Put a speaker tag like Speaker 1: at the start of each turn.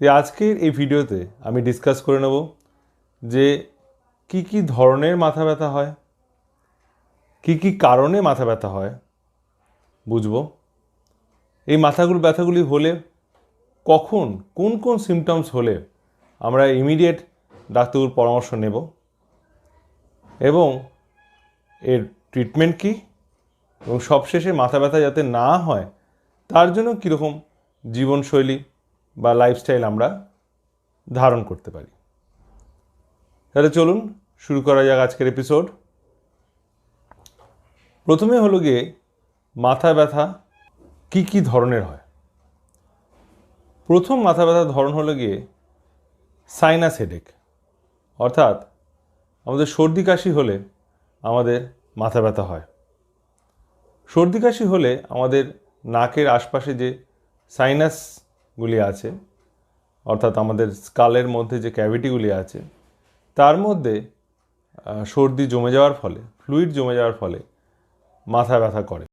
Speaker 1: যে আজকের এই ভিডিওতে আমি ডিসকাস করে নেব যে কি কি ধরনের মাথা ব্যথা হয়, কি কি কারণে মাথা ব্যথা হয়, বুঝব। এই মাথাগুলো, ব্যথাগুলি হলে কখন, কোন কোন সিমটমস হলে আমরা ইমিডিয়েট ডাক্তারবাবুর পরামর্শ নেব এবং এর ট্রিটমেন্ট কী এবং সবশেষে মাথা ব্যথা যাতে না হয়, তার জন্য কীরকম জীবনশৈলী বা লাইফস্টাইল আমরা ধারণ করতে পারি। তাহলে চলুন শুরু করা যাক আজকের এপিসোড প্রথমে হলো গিয়ে মাথা ব্যথা কি কি ধরনের হয়? প্রথম মাথা ব্যথার ধরন হলো গিয়ে সাইনাস হেডেক অর্থাৎ আমাদের সর্দি কাশি হলে আমাদের মাথা ব্যথা হয়। সর্দি কাশি হলে আমাদের নাকের আশপাশে যে সাইনাসগুলি আছে, অর্থাৎ আমাদের স্কালের মধ্যে যে ক্যাভিটিগুলি আছে, তার মধ্যে সর্দি জমে যাওয়ার ফলে ফ্লুইড জমে যাওয়ার ফলে মাথা ব্যথা করে।